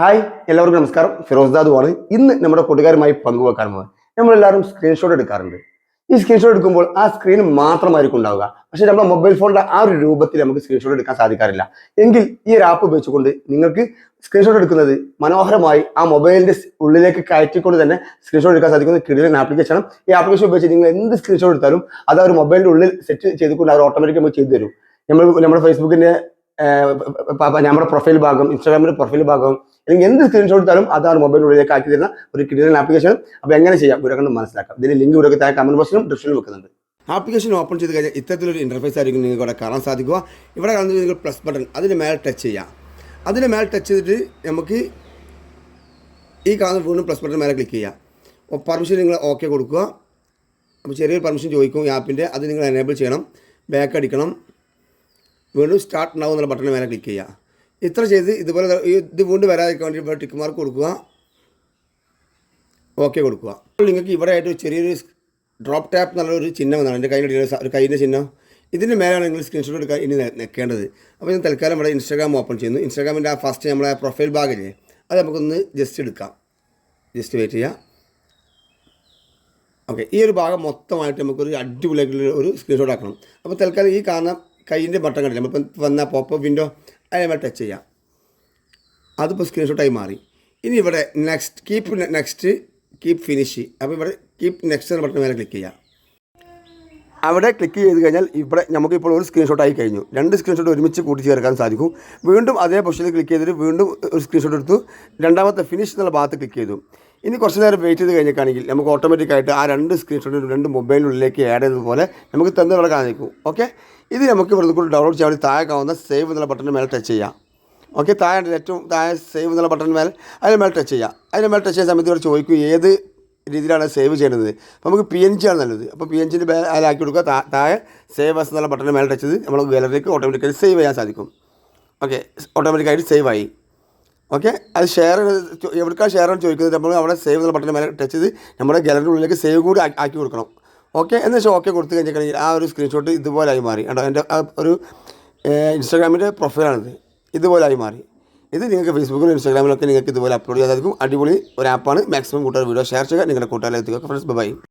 Hi എല്ലാവർക്കും നമസ്കാരം. ഫിറോസ് ദാദുവാണ്. ഇന്ന് നമ്മുടെ കൂട്ടുകാരുമായി പങ്കുവെക്കാൻ പോകുന്നത്. നമ്മളെല്ലാവരും സ്ക്രീൻഷോട്ട് എടുക്കാറുണ്ട്. ഈ സ്ക്രീൻഷോട്ട് എടുക്കുമ്പോൾ ആ സ്ക്രീൻ മാത്രമായിരിക്കും ഉണ്ടാവുക. പക്ഷേ നമ്മുടെ മൊബൈൽ ഫോണിന്റെ ആ ഒരു രൂപത്തിൽ നമുക്ക് സ്ക്രീൻഷോട്ട് എടുക്കാൻ സാധിക്കാറില്ല. എങ്കിൽ ഈ ഒരു ആപ്പ് ഉപയോഗിച്ചുകൊണ്ട് നിങ്ങൾക്ക് സ്ക്രീൻഷോട്ട് എടുക്കുന്നത് മനോഹരമായി ആ മൊബൈലിന്റെ ഉള്ളിലേക്ക് കയറ്റിക്കൊണ്ട് തന്നെ സ്ക്രീൻഷോട്ട് എടുക്കാൻ സാധിക്കുന്ന കിടിലൻ ആപ്ലിക്കേഷനാണ് ഈ ആപ്ലിക്കേഷൻ ഉപയോഗിച്ച് നിങ്ങൾ എന്ത് സ്ക്രീൻഷോട്ട് എടുത്താലും അത് ആ ഒരു മൊബൈലിന്റെ ഉള്ളിൽ സെറ്റ് ചെയ്തുകൊണ്ട് അവർ ഓട്ടോമാറ്റിക് നമുക്ക് ചെയ്തു തരും നമ്മൾ നമ്മുടെ പ- നമ്മുടെ പ്രൊഫൈൽ ഭാഗം ഇൻസ്റ്റാഗ്രാമിന്റെ പ്രൊഫൈൽ ഭാഗം അല്ലെങ്കിൽ എന്ത് സ്ക്രീൻഷോട്ട് തരും അതാണ് മൊബൈലിലേക്ക് ആക്കി തരുന്ന ഒരു കിടിലൻ ആപ്ലിക്കേഷൻ അപ്പോൾ എങ്ങനെ ചെയ്യാം? ഇവിടെ കണ്ട് മനസ്സിലാക്കാം. ഇതിന് ലിങ്ക് ഇവിടെ താഴെ കമന്റ് ബോക്സിലും ഡിസ്ക്രിപ്ഷനിലും വെക്കുന്നുണ്ട്. ആപ്ലിക്കേഷൻ ഓപ്പൺ ചെയ്ത് കഴിഞ്ഞാൽ ഇത്തരത്തിലൊരു ഇന്റർഫേസ് ആയിരിക്കും നിങ്ങൾക്ക് ഇവിടെ കാണാൻ സാധിക്കുക. ഇവിടെ കാണുന്നത് നിങ്ങൾ പ്ലസ് ബട്ടൺ അതിന് മേലെ ടച്ച് ചെയ്യാം. അതിന് മേലെ ടച്ച് ചെയ്തിട്ട് നമുക്ക് ഈ കാണുന്ന വീണ്ടും പ്ലസ് ബട്ടൺ മേലെ ക്ലിക്ക് ചെയ്യാം. പെർമിഷൻ നിങ്ങൾ ഓക്കെ കൊടുക്കുക. അപ്പോൾ ചെറിയൊരു പെർമിഷൻ ചോദിക്കും ഈ ആപ്പിന്റെ അത് നിങ്ങൾ എനേബിൾ ചെയ്യണം. ബാക്ക് അടിക്കണം. വീണ്ടും സ്റ്റാർട്ട് ഉണ്ടാവും എന്നുള്ള ബട്ടൺ മേലെ ക്ലിക്ക് ചെയ്യുക. ഇത്ര ചെയ്ത് ഇതുപോലെ ഇത് വീണ്ടും വരാതിരിക്കാൻ വേണ്ടി ടിക്ക് മാർക്ക് കൊടുക്കുക. ഓക്കെ കൊടുക്കുക. നിങ്ങൾക്ക് ഇവിടെ ആയിട്ട് ചെറിയൊരു ഡ്രോപ്പ് ടാപ്പ് എന്നുള്ളൊരു ചിഹ്നം എന്നാണ് എന്റെ കയ്യിൽ ഒരു കയ്യിന്റെ ചിഹ്നം. ഇതിന്റെ മേലാണ് നിങ്ങൾ സ്ക്രീൻഷോട്ട് എടുക്കാൻ ഇനി നിൽക്കേണ്ടത്. അപ്പോൾ ഞാൻ തൽക്കാലം ഇവിടെ ഇൻസ്റ്റാഗ്രാം ഓപ്പൺ ചെയ്യുന്നു. ഇൻസ്റ്റാഗ്രാമിന്റെ ആ ഫസ്റ്റ് നമ്മളെ പ്രൊഫൈൽ ഭാഗമില്ലേ അത് നമുക്കൊന്ന് ജസ്റ്റ് എടുക്കാം. ജസ്റ്റ് വെയിറ്റ് ചെയ്യാം. ഓക്കെ ഈ ഒരു ഭാഗം മൊത്തമായിട്ട് നമുക്കൊരു അടിപൊളിയായിട്ടുള്ള ഒരു സ്ക്രീൻഷോട്ട് ആക്കണം. അപ്പോൾ തൽക്കാലം ഈ കാണുന്ന കൈയിന്റെ ബട്ടൺ കണ്ടില്ല? നമ്മളിപ്പം വന്ന പോപ്പ് വിൻഡോ അതിനെ ടച്ച് ചെയ്യാം. അതിപ്പോൾ സ്ക്രീൻഷോട്ടായി മാറി. ഇനി ഇവിടെ next keep next keep finish അപ്പോൾ ഇവിടെ കീപ്പ് നെക്സ്റ്റ് ബട്ടൺ മേലെ ക്ലിക്ക് ചെയ്യാം. അവിടെ ക്ലിക്ക് ചെയ്ത് കഴിഞ്ഞാൽ ഇവിടെ നമുക്കിപ്പോൾ ഒരു സ്ക്രീൻഷോട്ട് ആയി കഴിഞ്ഞു. രണ്ട് സ്ക്രീൻഷോട്ട് ഒരുമിച്ച് കൂട്ടിച്ചേർക്കാൻ സാധിക്കും. വീണ്ടും അതേ പൊസിഷനിൽ ക്ലിക്ക് ചെയ്തിട്ട് വീണ്ടും ഒരു സ്ക്രീൻഷോട്ട് എടുത്തു. രണ്ടാമത്തെ ഫിനിഷ് എന്നുള്ള ഭാഗത്ത് ക്ലിക്ക് ചെയ്തു. ഇനി കുറച്ച് നേരം വെയിറ്റ് ചെയ്ത് കഴിഞ്ഞിട്ടാണെങ്കിൽ നമുക്ക് ഓട്ടോമാറ്റിക്കായിട്ട് ആ രണ്ട് സ്ക്രീൻഷോട്ടും രണ്ട് മൊബൈലിനുള്ളിലേക്ക് ആഡ് ചെയ്തതുപോലെ നമുക്ക് തന്നെ ഇവിടെ കാണിക്കും ഓക്കെ ഇത് നമുക്ക് ഇവിടെ കൂടി ഡൗൺലോഡ് ചെയ്യാൻ വേണ്ടി താഴെ കാണുന്ന സേവ് എന്നുള്ള ബട്ടന്റെ മേലെ ടച്ച് ചെയ്യാം. ഓക്കെ താഴെ ഏറ്റവും താഴെ സേവ് എന്നുള്ള ബട്ടൺ മേലെ അതിന് മേലെ ടച്ച് ചെയ്യാം. അതിന് മേലെ ടച്ച് ചെയ്യുന്ന സമയത്ത് ഇവിടെ ചോദിക്കും ഏത് രീതിയിലാണ് സേവ് ചെയ്യുന്നത്. അപ്പോൾ നമുക്ക് പി എൻ ജി ആണ് നല്ലത്. അപ്പോൾ പി എൻ ജിന്റെ അതിലാക്കി കൊടുക്കുക. താഴെ സേവ് എന്നുള്ള ബട്ടൺ മേലെ ടച്ച് ചെയ്ത് നമ്മൾ ഗാലറിക്ക് ഓട്ടോമാറ്റിക്കായിട്ട് സേവ് ചെയ്യാൻ സാധിക്കും. ഓക്കെ ഓട്ടോമാറ്റിക്കായിട്ട് സേവ് ആയി. ഓക്കെ? അത് ഷെയർ എവിടേക്കാണ് ഷെയർ ആണ് ചോദിക്കുന്നത്? നമ്മൾ അവിടെ സേവ് എന്നുള്ള ബട്ടൺ മേലെ ടച്ച് ചെയ്ത് നമ്മുടെ ഗാലറിന്റെ ഉള്ളിലേക്ക് സേവ് കൂടി ആക്കി കൊടുക്കണം. ഓക്കെ? എന്ന് വെച്ചാൽ ഓക്കെ കൊടുത്തു കഴിഞ്ഞിട്ടുണ്ടെങ്കിൽ ആ ഒരു സ്ക്രീൻഷോട്ട് ഇതുപോലെ ആയി മാറി. കേട്ടോ എന്റെ ഒരു ഇൻസ്റ്റാഗ്രാമിന്റെ പ്രൊഫൈലാണിത് ഇതുപോലെ ആയി മാറി. ഇത് നിങ്ങൾക്ക് ഫേസ്ബുക്കിലും ഇൻസ്റ്റാഗ്രാമിലൊക്കെ നിങ്ങൾക്ക് ഇതുപോലെ അപ്ലോഡ് ചെയ്യാതായിരിക്കും അടിപൊളി ഒരു ആപ്പാണ് മാക്സിമം കൂട്ടുകാർ വീഡിയോ ഷെയർ ചെയ്യുക. നിങ്ങളുടെ കൂട്ടുകാരിലെത്തിക്കുക ഫ്രണ്ട്സ് ബൈ